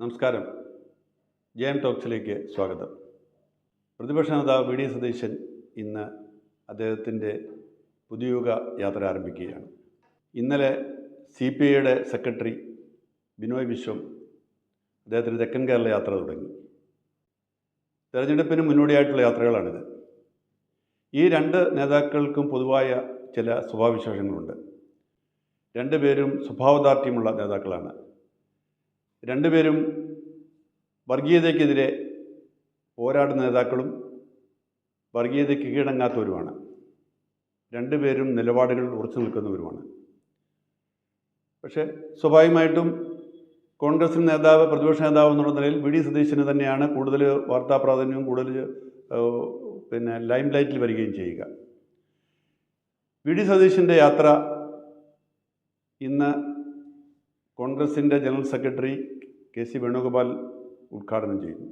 നമസ്കാരം. J M ടോക്സിലേക്ക് സ്വാഗതം. പ്രതിപക്ഷ നേതാവ് വി ഡി സതീശൻ ഇന്ന് അദ്ദേഹത്തിന്റെ പുതുയുഗ യാത്ര ആരംഭിക്കുകയാണ്. ഇന്നലെ സി പി ഐയുടെ സെക്രട്ടറി ബിനോയ് വിശ്വം അദ്ദേഹത്തിന്റെ തെക്കൻ കേരള യാത്ര തുടങ്ങി. തെരഞ്ഞെടുപ്പിന് മുന്നോടിയായിട്ടുള്ള യാത്രകളാണിത്. ഈ രണ്ട് നേതാക്കൾക്കും പൊതുവായ ചില സ്വഭാവവിശേഷങ്ങളുണ്ട്. രണ്ടുപേരും സ്വഭാവദാർഢ്യമുള്ള നേതാക്കളാണ്. രണ്ടുപേരും വർഗീയതയ്ക്കെതിരെ പോരാടുന്ന നേതാക്കളും വർഗീയതയ്ക്ക് കീഴടങ്ങാത്തവരുമാണ്. രണ്ടുപേരും നിലപാടുകളിൽ ഉറച്ചു നിൽക്കുന്നവരുമാണ്. പക്ഷേ സ്വാഭാവികമായിട്ടും കോൺഗ്രസ് നേതാവ് പ്രതിപക്ഷ നേതാവ് എന്നുള്ള നിലയിൽ വി ഡി സതീശന് തന്നെയാണ് കൂടുതൽ വാർത്താ പ്രാധാന്യവും കൂടുതൽ പിന്നെ ലൈം ലൈറ്റിൽ വരികയും ചെയ്യുക. വി ഡി സതീശന്റെ യാത്ര ഇന്ന് കോൺഗ്രസിന്റെ general secretary K C Venugopal ഉദ്ഘാടനം ചെയ്യുന്നു.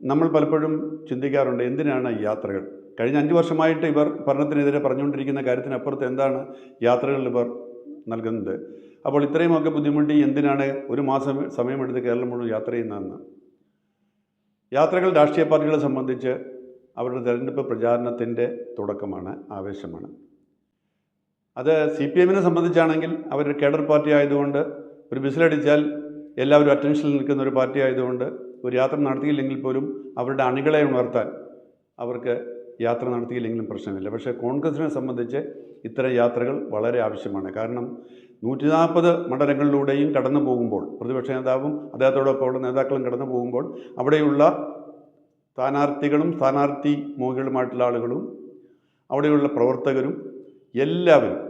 നമ്മൾ പലപ്പോഴും ചിന്തിക്കാറുണ്ട് എന്തിനാണ് യാത്രകൾ? കഴിഞ്ഞ അഞ്ച് വർഷമായിട്ട് ഇവർ ഭരണത്തിനെതിരെ പറഞ്ഞുകൊണ്ടിരിക്കുന്ന കാര്യത്തിനപ്പുറത്ത് എന്താണ് യാത്രകൾ ഇവർ നൽകുന്നത്? അപ്പോൾ ഇത്രയുമൊക്കെ ബുദ്ധിമുട്ടി എന്തിനാണ് ഒരു മാസം സമയമെടുത്ത് കേരളം മുഴുവൻ യാത്ര ചെയ്യുന്നതെന്ന്? യാത്രകൾ രാഷ്ട്രീയ പാർട്ടികളെ സംബന്ധിച്ച് അവരുടെ തെരഞ്ഞെടുപ്പ് പ്രചാരണത്തിന്റെ തുടക്കമാണ് ആവേശമാണ്. അത് സി പി എമ്മിനെ സംബന്ധിച്ചാണെങ്കിൽ അവർ കേഡർ പാർട്ടി ആയതുകൊണ്ട് ഒരു ബിസിലടിച്ചാൽ എല്ലാവരും അറ്റൻഷനിൽ നിൽക്കുന്ന ഒരു പാർട്ടി ആയതുകൊണ്ട് ഒരു യാത്ര നടത്തിയില്ലെങ്കിൽ പോലും അവരുടെ അണികളെ ഉണർത്താൻ അവർക്ക് യാത്ര നടത്തിയില്ലെങ്കിലും പ്രശ്നമില്ല. പക്ഷേ കോൺഗ്രസിനെ സംബന്ധിച്ച് ഇത്തരം യാത്രകൾ വളരെ ആവശ്യമാണ്. കാരണം നൂറ്റി നാൽപ്പത് മണ്ഡലങ്ങളിലൂടെയും കടന്നു പോകുമ്പോൾ പ്രതിപക്ഷ നേതാവും അദ്ദേഹത്തോടൊപ്പം അദ്ദേഹത്തോടൊപ്പമുള്ള നേതാക്കളും കടന്നു പോകുമ്പോൾ അവിടെയുള്ള സ്ഥാനാർത്ഥികളും സ്ഥാനാർത്ഥി മോഹികളുമായിട്ടുള്ള ആളുകളും അവിടെയുള്ള പ്രവർത്തകരും എല്ലാവരും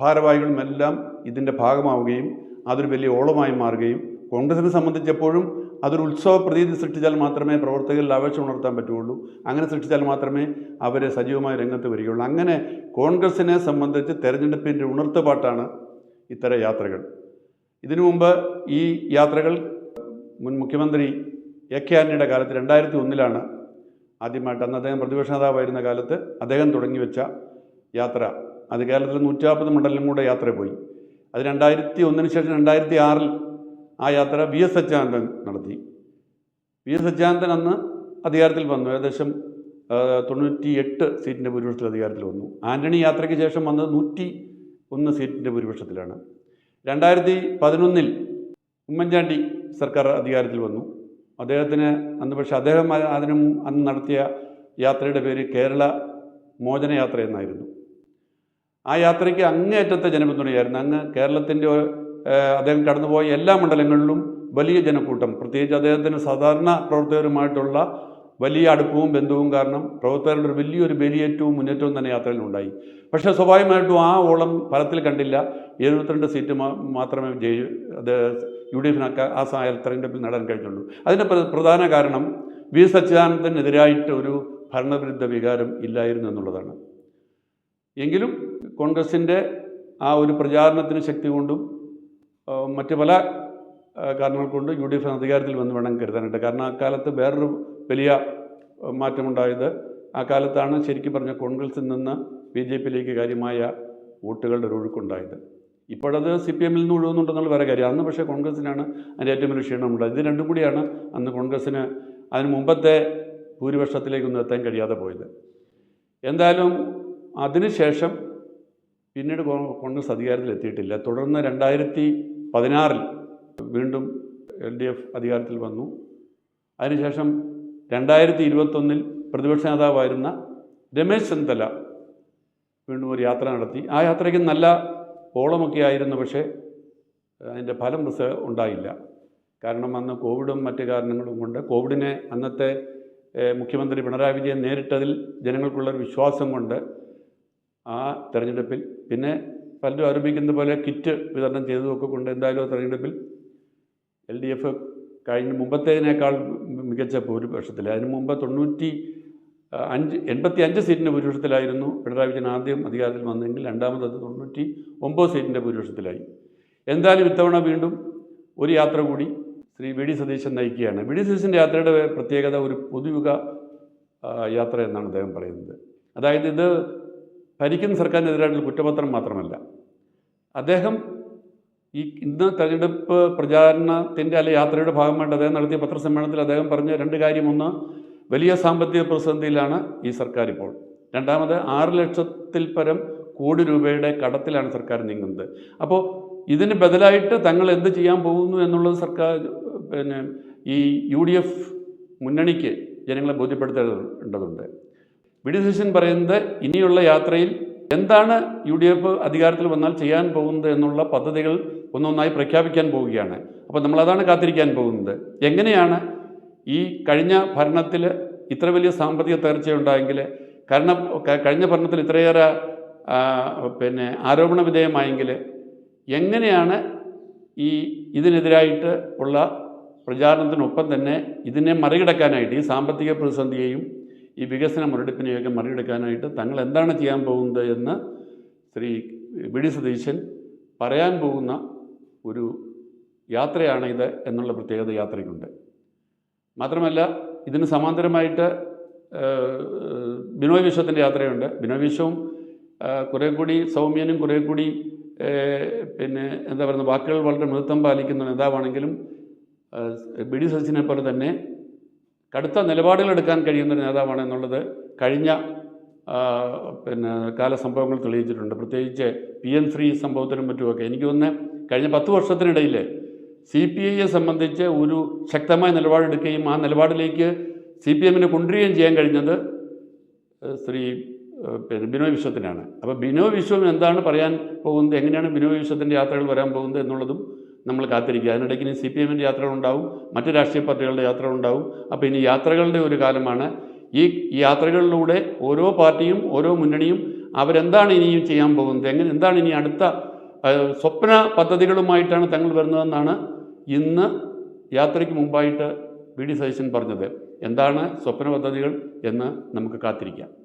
ഭാരവാഹികളും എല്ലാം ഇതിന്റെ ഭാഗമാവുകയും അതൊരു വലിയ ഓളമായി മാറുകയും കോൺഗ്രസിനെ സംബന്ധിച്ചപ്പോഴും അതൊരു ഉത്സവ പ്രതീതി സൃഷ്ടിച്ചാൽ മാത്രമേ പ്രവർത്തകരിൽ ആവേശം ഉണർത്താൻ പറ്റുകയുള്ളൂ. അങ്ങനെ സൃഷ്ടിച്ചാൽ മാത്രമേ അവരെ സജീവമായി രംഗത്ത് വരികയുള്ളൂ. അങ്ങനെ കോൺഗ്രസിനെ സംബന്ധിച്ച് തെരഞ്ഞെടുപ്പിന്റെ ഉണർത്തുപാട്ടാണ് ഇത്തരം യാത്രകൾ. ഇതിനു മുമ്പ് ഈ യാത്രകൾ മുൻ മുഖ്യമന്ത്രി എ കെ ആന്റണിയുടെ കാലത്ത് രണ്ടായിരത്തി ഒന്നിലാണ് ആദ്യമായിട്ട് അന്ന് അദ്ദേഹം പ്രതിപക്ഷ നേതാവായിരുന്ന കാലത്ത് അദ്ദേഹം തുടങ്ങി വെച്ച യാത്ര. അത് കേരളത്തിലെ നൂറ്റാപ്പത് മണ്ഡലം കൂടെ യാത്ര പോയി അത് രണ്ടായിരത്തി ഒന്നിന് ശേഷം രണ്ടായിരത്തി ആറിൽ ആ യാത്ര വി എസ് അച്യുതാനന്ദൻ നടത്തി. വി എസ് അച്യുതാനന്ദൻ അന്ന് അധികാരത്തിൽ വന്നു. ഏകദേശം തൊണ്ണൂറ്റി എട്ട് സീറ്റിന്റെ ഭൂരിപക്ഷത്തിൽ അധികാരത്തിൽ വന്നു. ആന്റണി യാത്രയ്ക്ക് ശേഷം വന്നത് നൂറ്റി ഒന്ന് സീറ്റിന്റെ ഭൂരിപക്ഷത്തിലാണ്. രണ്ടായിരത്തി പതിനൊന്നിൽ ഉമ്മൻചാണ്ടി സർക്കാർ അധികാരത്തിൽ വന്നു. അദ്ദേഹത്തിന് അന്ന് പക്ഷേ അദ്ദേഹം അതിനും അന്ന് നടത്തിയ യാത്രയുടെ പേര് കേരള മോചനയാത്ര എന്നായിരുന്നു. ആ യാത്രയ്ക്ക് അങ്ങേയറ്റത്തെ ജനപിന്തുണയായിരുന്നു അങ്ങ് കേരളത്തിന്റെ അദ്ദേഹം കടന്നുപോയ എല്ലാ മണ്ഡലങ്ങളിലും വലിയ ജനക്കൂട്ടം. പ്രത്യേകിച്ച് അദ്ദേഹത്തിന് സാധാരണ പ്രവർത്തകരുമായിട്ടുള്ള വലിയ അടുപ്പവും ബന്ധവും കാരണം പ്രവർത്തകരുടെ ഒരു വലിയൊരു ബലിയേറ്റവും മുന്നേറ്റവും തന്നെ യാത്രയിൽ ഉണ്ടായി. പക്ഷേ സ്വാഭാവികമായിട്ടും ആ ഓളം ഫലത്തിൽ കണ്ടില്ല. എഴുപത്തിരണ്ട് സീറ്റ് മാത്രമേ ജയി അത് യു ഡി എഫിനൊക്കെ ആ തെരഞ്ഞെടുപ്പിൽ നേടാൻ കഴിഞ്ഞുള്ളൂ. അതിന്റെ പ്ര- പ്രധാന കാരണം വി. സച്ചിദാനന്ദനെതിരായിട്ട് ഒരു ഭരണവിരുദ്ധ വികാരം ഇല്ലായിരുന്നു എന്നുള്ളതാണ്. എങ്കിലും കോൺഗ്രസിന്റെ ആ ഒരു പ്രചാരണത്തിന് ശക്തി കൊണ്ടും മറ്റു പല കാരണങ്ങൾ കൊണ്ട് യു ഡി എഫ് അധികാരത്തിൽ വന്ന് വേണം കരുതാനായിട്ട്. കാരണം അക്കാലത്ത് വേറൊരു വലിയ മാറ്റമുണ്ടായത് ആ കാലത്താണ് ശരിക്കും പറഞ്ഞ കോൺഗ്രസിൽ നിന്ന് ബി ജെ പിയിലേക്ക് കാര്യമായ വോട്ടുകളുടെ ഒരു ഒഴുക്കുണ്ടായത്. ഇപ്പോഴത് സി പി എമ്മിൽ നിന്ന് ഒഴുകുന്നുണ്ടെന്നുള്ള വേറെ കാര്യം. അന്ന് പക്ഷേ കോൺഗ്രസിനാണ് അതിന്റെ ഏറ്റവും വലിയ ക്ഷീണം ഉണ്ടായത്. ഇത് രണ്ടും കൂടിയാണ് അന്ന് കോൺഗ്രസ്സിന് അതിന് മുമ്പത്തെ ഭൂരിപക്ഷത്തിലേക്കൊന്നും എത്താൻ കഴിയാതെ പോയത്. എന്തായാലും അതിനുശേഷം പിന്നീട് കോൺഗ്രസ് അധികാരത്തിൽ എത്തിയിട്ടില്ല. തുടർന്ന് രണ്ടായിരത്തി പതിനാറിൽ വീണ്ടും എൽ ഡി എഫ് അധികാരത്തിൽ വന്നു. അതിനുശേഷം രണ്ടായിരത്തി ഇരുപത്തൊന്നിൽ പ്രതിപക്ഷ നേതാവായിരുന്ന രമേശ് ചെന്നിത്തല വീണ്ടും ഒരു യാത്ര നടത്തി. ആ യാത്രയ്ക്ക് നല്ല ഓളമൊക്കെ ആയിരുന്നു പക്ഷേ അതിന്റെ ഫലം റിസ ഉണ്ടായില്ല. കാരണം അന്ന് കോവിഡും മറ്റു കാരണങ്ങളും കൊണ്ട് കോവിഡിനെ അന്നത്തെ മുഖ്യമന്ത്രി പിണറായി വിജയൻ നേരിട്ടതിൽ ജനങ്ങൾക്കുള്ളൊരു വിശ്വാസം കൊണ്ട് ആ തെരഞ്ഞെടുപ്പിൽ. പിന്നെ പലരും ആരോപിക്കുന്ന പോലെ കിറ്റ് വിതരണം ചെയ്തതൊക്കെ കൊണ്ട് എന്തായാലും തെരഞ്ഞെടുപ്പിൽ എൽ ഡി എഫ് കഴിഞ്ഞ മുമ്പത്തേതിനേക്കാൾ മികച്ച ഭൂരിപക്ഷത്തിൽ അതിന് മുമ്പ് തൊണ്ണൂറ്റി അഞ്ച് എൺപത്തി അഞ്ച് സീറ്റിന്റെ ഭൂരിപക്ഷത്തിലായിരുന്നു പിണറായി വിജയൻ ആദ്യം അധികാരത്തിൽ വന്നെങ്കിൽ രണ്ടാമത് അത് തൊണ്ണൂറ്റി ഒമ്പത് സീറ്റിന്റെ ഭൂരിപക്ഷത്തിലായി. എന്തായാലും ഇത്തവണ വീണ്ടും ഒരു യാത്ര കൂടി ശ്രീ വി ഡി സതീശൻ നയിക്കുകയാണ്. വി ഡി സതീശന്റെ യാത്രയുടെ പ്രത്യേകത ഒരു പൊതുയുഗ യാത്ര എന്നാണ് അദ്ദേഹം പറയുന്നത്. അതായത് ഇത് ഭരിക്കുന്ന സർക്കാരിനെതിരായിട്ടുള്ള കുറ്റപത്രം മാത്രമല്ല. അദ്ദേഹം ഈ ഇന്ന് തെരഞ്ഞെടുപ്പ് പ്രചാരണത്തിന്റെ അല്ലെ യാത്രയുടെ ഭാഗമായിട്ട് അദ്ദേഹം നടത്തിയ പത്രസമ്മേളനത്തിൽ അദ്ദേഹം പറഞ്ഞ രണ്ട് കാര്യം. ഒന്ന് വലിയ സാമ്പത്തിക പ്രതിസന്ധിയിലാണ് ഈ സർക്കാർ ഇപ്പോൾ. രണ്ടാമത് ആറ് ലക്ഷത്തിൽ പരം കോടി രൂപയുടെ കടത്തിലാണ് സർക്കാർ നീങ്ങുന്നത്. അപ്പോൾ ഇതിന് ബദലായിട്ട് തങ്ങൾ എന്ത് ചെയ്യാൻ പോകുന്നു എന്നുള്ളത് സർക്കാർ പിന്നെ ഈ യു ഡി എഫ് മുന്നണിക്ക് ജനങ്ങളെ ബോധ്യപ്പെടുത്തേണ്ടതുണ്ട്. വി ഡി സതീശൻ പറയുന്നത് ഇനിയുള്ള യാത്രയിൽ എന്താണ് യു ഡി എഫ് അധികാരത്തിൽ വന്നാൽ ചെയ്യാൻ പോകുന്നത് എന്നുള്ള പദ്ധതികൾ ഒന്നൊന്നായി പ്രഖ്യാപിക്കാൻ പോവുകയാണ്. അപ്പോൾ നമ്മളതാണ് കാത്തിരിക്കാൻ പോകുന്നത്. എങ്ങനെയാണ് ഈ കഴിഞ്ഞ ഭരണത്തിൽ ഇത്ര വലിയ സാമ്പത്തിക തകർച്ചയുണ്ടായെങ്കിൽ കാരണം കഴിഞ്ഞ ഭരണത്തിൽ ഇത്രയേറെ പിന്നെ ആരോപണ വിധേയമായെങ്കിൽ എങ്ങനെയാണ് ഈ ഇതിനെതിരായിട്ട് ഉള്ള പ്രചാരണത്തിനൊപ്പം തന്നെ ഇതിനെ മറികടക്കാനായിട്ട് ഈ സാമ്പത്തിക പ്രതിസന്ധിയെയും ഈ വികസന മുരടിപ്പിനെയൊക്കെ മറികടക്കാനായിട്ട് തങ്ങൾ എന്താണ് ചെയ്യാൻ പോകുന്നത് എന്ന് ശ്രീ വി ഡി സതീശൻ പറയാൻ പോകുന്ന ഒരു യാത്രയാണ് ഇത് എന്നുള്ള പ്രത്യേകത യാത്രയ്ക്കുണ്ട്. മാത്രമല്ല ഇതിന് സമാന്തരമായിട്ട് ബിനോയ് വിശ്വത്തിന്റെ യാത്രയുണ്ട്. ബിനോയ് വിശ്വവും കുറേ കൂടി സൗമ്യനും കുറേ കൂടി പിന്നെ എന്താ പറയുന്നത് വാക്കുകൾ വളരെ മൃത്വം പാലിക്കുന്ന നേതാവാണെങ്കിലും ബി ഡി സതീശനെ പോലെ തന്നെ കടുത്ത നിലപാടുകൾ എടുക്കാൻ കഴിയുന്ന ഒരു നേതാവാണ് എന്നുള്ളത് കഴിഞ്ഞ പിന്നെ കാല സംഭവങ്ങൾ തെളിയിച്ചിട്ടുണ്ട്. പ്രത്യേകിച്ച് പി എൻ ശ്രീ സംഭവത്തിനും മറ്റുമൊക്കെ. എനിക്ക് തോന്നുന്നത് കഴിഞ്ഞ പത്ത് വർഷത്തിനിടയിൽ സി പി ഐയെ സംബന്ധിച്ച് ഒരു ശക്തമായ നിലപാടെടുക്കുകയും ആ നിലപാടിലേക്ക് സി പി എമ്മിനെ കൊണ്ടുവരികയും ചെയ്യാൻ കഴിഞ്ഞത് ശ്രീ പിന്നെ ബിനോയ് വിശ്വത്തിനാണ്. അപ്പോൾ ബിനോയ് വിശ്വം എന്താണ് പറയാൻ പോകുന്നത്? എങ്ങനെയാണ് ബിനോയ് വിശ്വത്തിന്റെ യാത്രകൾ വരാൻ പോകുന്നത് എന്നുള്ളതും നമ്മൾ കാത്തിരിക്കുക. അതിനിടയ്ക്ക് ഇനി സി പി എമ്മിന്റെ യാത്രകളുണ്ടാവും. മറ്റ് രാഷ്ട്രീയ പാർട്ടികളുടെ യാത്രകളുണ്ടാവും. അപ്പോൾ ഇനി യാത്രകളുടെ ഒരു കാലമാണ്. ഈ യാത്രകളിലൂടെ ഓരോ പാർട്ടിയും ഓരോ മുന്നണിയും അവരെന്താണ് ഇനിയും ചെയ്യാൻ പോകുന്നത്? എങ്ങനെ എന്താണ് ഇനി അടുത്ത സ്വപ്ന പദ്ധതികളുമായിട്ടാണ് തങ്ങൾ വരുന്നതെന്നാണ് ഇന്ന് യാത്രയ്ക്ക് മുമ്പായിട്ട് വി ഡി സതീശൻ പറഞ്ഞത്. എന്താണ് സ്വപ്ന പദ്ധതികൾ എന്ന് നമുക്ക് കാത്തിരിക്കാം.